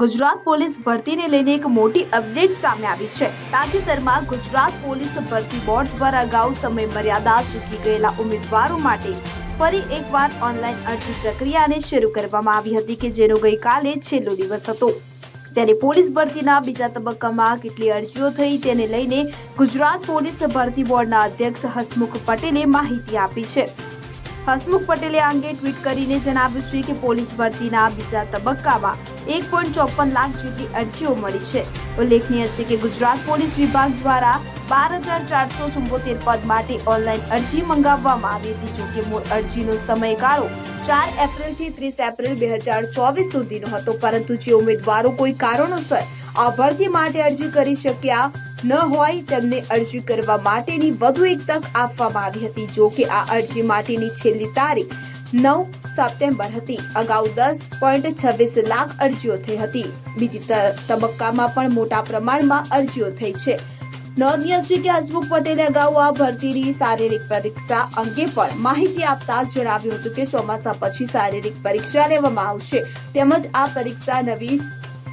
Gujarat police ભરતીને લઈને એક મોટી અપડેટ સામે આવી છે. તાજેતરમાં ગુજરાત પોલીસ ભરતી બોર્ડ દ્વારા અગાઉ સમય મર્યાદા ચૂકી ગયેલા ઉમેદવારો માટે ફરી એકવાર ઓનલાઈન અરજી પ્રક્રિયાને શરૂ કરવામાં આવી હતી કે જેનો ગઈકાલે છેલ્લો દિવસ હતો. ત્યારે પોલીસ ભરતીના બીજા તબક્કામાં કેટલી અરજીઓ થઈ તેને લઈને ગુજરાત પોલીસ ભરતી બોર્ડના અધ્યક્ષ હસમુખ પટેલે માહિતી આપી છે. હસમુખ પટેલે અંગે ટ્વીટ કરીને જણાવ્યું છે કે પોલીસ ભરતીના બીજા તબક્કામાં એક પોઈન્ટ ચોપન લાખ જેટલી અરજીઓ મળી છે. ઉલ્લેખનીય છે કે ગુજરાત પોલીસ વિભાગ દ્વારા બાર હજાર ચારસો ચુંબોતેર પદ માટે ઓનલાઈન અરજી મંગાવવામાં આવી હતી. જોકે મૂળ અરજીનો સમયગાળો ચાર એપ્રિલથી ત્રીસ એપ્રિલ બે હજાર ચોવીસ સુધીનો હતો. પરંતુ જે ઉમેદવારો કોઈ કારણોસર આ ભરતી માટે અરજી કરી શક્યા ન હોય તેમને અરજી કરવા માટેની વધુ એક તક આપવામાં આવી હતી. જો કે આ અરજી માટેની છેલ્લી તારીખ નવ સપ્ટેમ્બર હતી. અગાઉ દસ પોઈન્ટ છવ્વીસ લાખ અરજીઓ થઈ હતી. બીજી તબક્કામાં પણ મોટા પ્રમાણમાં અરજીઓ થઈ છે. નોંધનીય છે કે હસમુખ પટેલે અગાઉ આ ભરતીની શારીરિક પરીક્ષા અંગે પણ માહિતી આપતા જણાવ્યું હતું કે ચોમાસા પછી શારીરિક પરીક્ષા લેવામાં આવશે. તેમજ આ પરીક્ષા નવી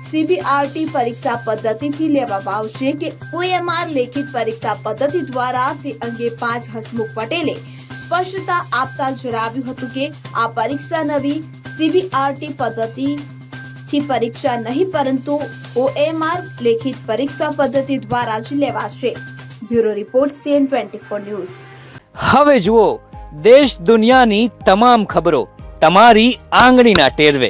સીબીઆરટી પરીક્ષા પદ્ધતિથી લેવામાં આવશે કે ઓએમઆર લેખિત પરીક્ષા પદ્ધતિ દ્વારા તે અંગે પાંચ હસમુખ પટેલે સ્પષ્ટતા આપતા જણાવ્યું હતું કે આ પરીક્ષા નવી સીબીઆરટી પદ્ધતિથી પરીક્ષા નહીં, પરંતુ ઓએમઆર લેખિત પરીક્ષા પદ્ધતિ દ્વારા જ લેવાશે. Bureau report CN twenty four news. હવે જુઓ, દેશ દુનિયાની તમામ ખબરો તમારી આંગળીના ટેરવે.